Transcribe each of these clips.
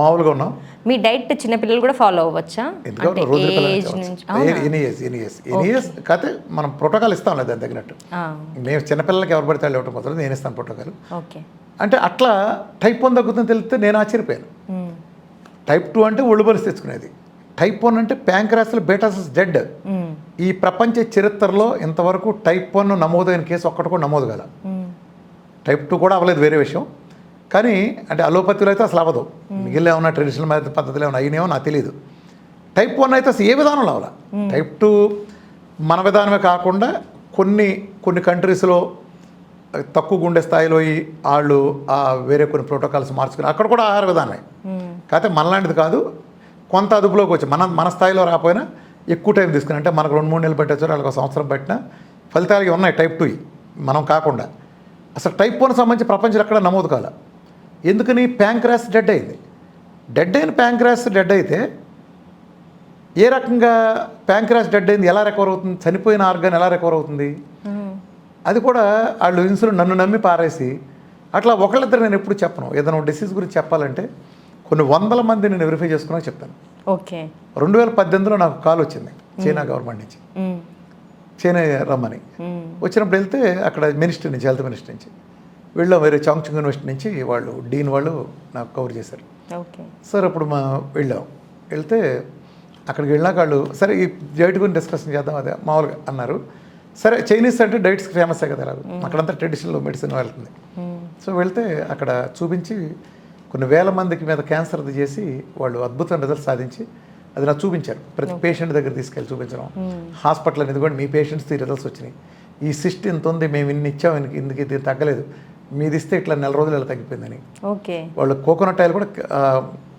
మామూలుగా ఉన్నాం మీ డైట్ చిన్నపిల్లలు కూడా ఫాలో అవ్వచ్చా? కాకపోతే మనం ప్రోటోకాల్ ఇస్తాం లేదు దాని తగినట్టు. నేను చిన్నపిల్లలకి ఎవరు పడితే ఇవ్వటం కుదరదు నేను ఇస్తాను ప్రోటోకాల్. అంటే అట్లా టైప్ వన్ తగ్గుతుందని తెలిస్తే నేను ఆశ్చర్యపోయాను. టైప్ టూ అంటే ఒళ్ళు బలిసి తెచ్చుకునేది. టైప్ వన్ అంటే ప్యాంక్రాస్లో బేటాసస్ డెడ్ మ్మ్. ఈ ప్రపంచ చరిత్రలో ఇంతవరకు టైప్ వన్ నమోదైన కేసు ఒక్కటి కూడా నమోదు మ్మ్. టైప్ టూ కూడా అవ్వలేదు వేరే విషయం. కానీ అంటే అలోపతిలో అయితే అసలు అవ్వదు. మిగిలిన ఏమన్నా ట్రెడిషనల్ పద్ధతులు ఏమన్నా అయినాయో నాకు తెలియదు టైప్ వన్ అయితే అసలు ఏ విధానంలో అవ్వాల? టైప్ టూ మన విధానమే కాకుండా కొన్ని కొన్ని కంట్రీస్లో తక్కువ గుండె స్థాయిలో వాళ్ళు వేరే కొన్ని ప్రోటోకాల్స్ మార్చుకుని అక్కడ కూడా ఆహార విధానమే. కాకపోతే మనలాంటిది కాదు. కొంత అదుపులోకి వచ్చి మన మన స్థాయిలో రాకపోయినా ఎక్కువ టైం తీసుకుని అంటే మనకు రెండు మూడు నెలలు పెట్టచ్చు వాళ్ళకి ఒక సంవత్సరం పెట్టినా ఫలితాలు ఉన్నాయి. టైప్ టూ మనం కాకుండా. అసలు టైప్ వన్ సంబంధించి ప్రపంచంలో ఎక్కడ నమోదు కాల? ఎందుకని ప్యాంక్రాస్ డెడ్ అయింది. డెడ్ అయిన ప్యాంక్రాస్ డెడ్ అయితే ఏ రకంగా ప్యాంక్రాస్ డెడ్ అయింది ఎలా రికవర్ అవుతుంది చనిపోయిన ఆర్గాన్ ఎలా రికవర్ అవుతుంది. అది కూడా వాళ్ళు ఇన్సులిన్ నన్ను నమ్మి పారేసి అట్లా ఒకళ్ళిద్దరు నేను ఎప్పుడు చెప్పను. ఏదైనా డిసీజ్ గురించి చెప్పాలంటే కొన్ని వందల మంది నేను వెరిఫై చేసుకున్నా చెప్తాను. ఓకే. రెండు వేల పద్దెనిమిదిలో నాకు కాల్ వచ్చింది చైనా గవర్నమెంట్ నుంచి. చైనా రమ్మని. మ్మ్. వచ్చినప్పుడు వెళ్తే అక్కడ మినిస్టర్ నుంచి హెల్త్ మినిస్టర్ నుంచి. వెళ్ళాం వేరే చాంగ్చింగ్ యూనివర్సిటీ నుంచి వాళ్ళు డీన్ వాళ్ళు నాకు కవర్ చేశారు. సార్ అప్పుడు మా వెళ్ళాం. వెళ్తే అక్కడికి వెళ్ళాక వాళ్ళు సరే ఈ డైట్ గురించి డిస్కషన్ చేద్దాం అదే మామూలుగా అన్నారు. సరే చైనీస్ అంటే డైట్స్ ఫేమస్ కదా ఎలాగో అక్కడంతా ట్రెడిషనల్ మెడిసిన్ వెళ్తుంది. సో వెళ్తే అక్కడ చూపించి కొన్ని వేల మందికి మీద క్యాన్సర్ది చేసి వాళ్ళు అద్భుతమైన రిజల్ట్ సాధించి అది నాకు చూపించారు. ప్రతి పేషెంట్ దగ్గర తీసుకెళ్ళి చూపించడం. హాస్పిటల్ అనేది కూడా మీ పేషెంట్స్ ఈ రిజల్ట్స్ వచ్చినాయి. ఈ సిస్ట్ ఇంత ఉంది మేము ఇన్ని ఇచ్చాం ఇందుకు ఇది తగ్గలేదు? మీది ఇస్తే ఇట్లా నెల రోజులు ఇలా తగ్గిపోయిందని. ఓకే. వాళ్ళు కోకోనట్ ఆయిల్ కూడా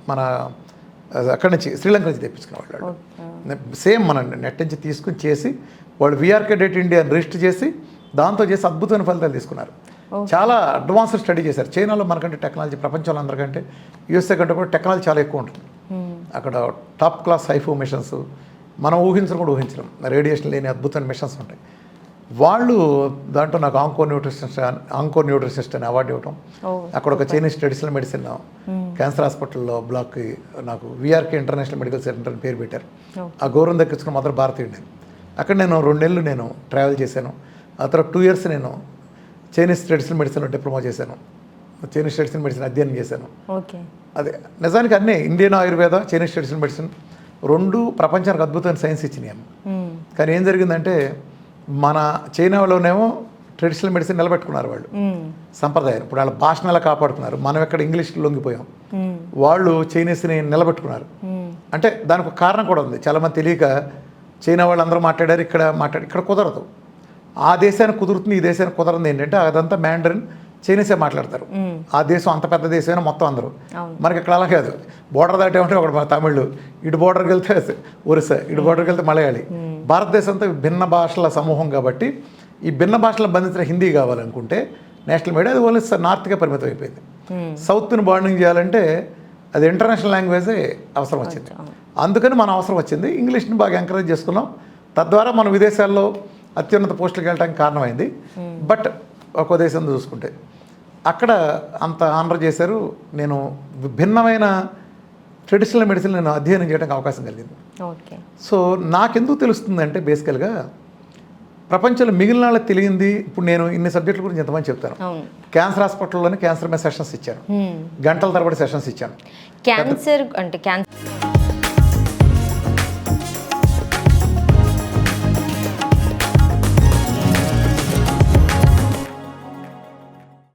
మన అక్కడి నుంచి శ్రీలంక నుంచి తెప్పించుకున్న వాళ్ళు. సేమ్ మన నెట్ నుంచి తీసుకుని చేసి వాళ్ళు విఆర్కే డేట్ ఇండియా రిజిస్టర్ చేసి దాంతో చేసి అద్భుతమైన ఫలితాలు తీసుకున్నారు. చాలా అడ్వాన్స్డ్ స్టడీ చేశారు. చైనాలో మనకంటే టెక్నాలజీ ప్రపంచంలో అందరికంటే యూఎస్ఏ కంటే కూడా టెక్నాలజీ చాలా ఎక్కువ ఉంటుంది. మ్మ్. అక్కడ టాప్ క్లాస్ హైఫో మిషన్స్ మనం ఊహించడం కూడా ఊహించడం రేడియేషన్ లేని అద్భుతమైన మిషన్స్ ఉంటాయి. వాళ్ళు దాంట్లో నాకు ఆంకో న్యూట్రిషనిస్ట్ ఆంకో న్యూట్రిషనిస్ట్ అని అవార్డు ఇవ్వటం. అక్కడ ఒక చైనీస్ ట్రెడిషనల్ మెడిసిన్ క్యాన్సర్ హాస్పిటల్లో బ్లాక్కి నాకు విఆర్కే ఇంటర్నేషనల్ మెడికల్ సెంటర్ అని పేరు పెట్టారు. ఆ గౌరవం దక్కించుకున్న మొదటి భారతీయుడు నేను అక్కడ నేను రెండు నెలలు నేను ట్రావెల్ చేశాను. ఆ తర్వాత టూ ఇయర్స్ నేను చైనీస్ ట్రెడిషనల్ మెడిసిన్లో డిప్లొమా చేశాను. చైనీస్ ట్రెడిషనల్ మెడిసిన్ అధ్యయనం చేశాను. అదే నిజానికి అన్నీ Indian Ayurveda Chinese traditional medicine రెండు ప్రపంచానికి అద్భుతమైన సైన్స్ ఇచ్చినాయి. కానీ ఏం జరిగిందంటే మన చైనాలోనేమో ట్రెడిషనల్ మెడిసిన్ నిలబెట్టుకున్నారు వాళ్ళు. సంప్రదాయం. ఇప్పుడు వాళ్ళ భాషను ఎలా కాపాడుతున్నారు? మనం ఎక్కడ ఇంగ్లీష్ లొంగిపోయాం. వాళ్ళు చైనీస్ని నిలబెట్టుకున్నారు. అంటే దానికి ఒక కారణం కూడా ఉంది. చాలామంది తెలియక చైనా వాళ్ళు అందరూ మాట్లాడారు ఇక్కడ మాట్లాడి ఇక్కడ కుదరదు. ఆ దేశానికి కుదురుతుంది ఈ దేశానికి కుదరదు ఏంటంటే అదంతా మ్యాండరిన్ చైనీసే మాట్లాడతారు. ఆ దేశం అంత పెద్ద దేశమైనా మొత్తం అందరూ. మనకి ఇక్కడ అలా కాదు. బోర్డర్ దాటేమంటే ఒకటి మన తమిళ్. ఇటు బోర్డర్కి వెళ్తే ఒరిస్సా ఇటు బోర్డర్కి వెళ్తే మలయాళీ. భారతదేశం అంతా భిన్న భాషల సమూహం కాబట్టి ఈ భిన్న భాషలను బంధించిన హిందీ కావాలనుకుంటే నేషనల్ మీడియా అది ఓన్లీ నార్త్కే పరిమితం అయిపోయింది. సౌత్ని బాండింగ్ చేయాలంటే అది ఇంటర్నేషనల్ లాంగ్వేజే అవసరం వచ్చింది. అందుకని మనం అవసరం వచ్చింది. ఇంగ్లీష్ని బాగా ఎంకరేజ్ చేసుకున్నాం. తద్వారా మనం విదేశాల్లో అత్యున్నత పోస్టులకు వెళ్ళడానికి కారణమైంది. బట్ ఒక్కో దేశం చూసుకుంటే అక్కడ అంత ఆనర్ చేశారు. నేను భిన్నమైన ట్రెడిషనల్ మెడిసిన్ నేను అధ్యయనం చేయడానికి అవకాశం కలిగింది. ఓకే. సో నాకెందుకు తెలుస్తుందంటే బేసికల్గా ప్రపంచంలో మిగిలిన వాళ్ళకి తెలియంది ఇప్పుడు నేను ఇన్ని సబ్జెక్టుల గురించి ఎంతమంది చెప్తాను. క్యాన్సర్ హాస్పిటల్లోనే క్యాన్సర్ మీద సెషన్స్ ఇచ్చాను. గంటల తరబడి సెషన్స్ ఇచ్చాను. క్యాన్సర్ అంటే క్యాన్సర్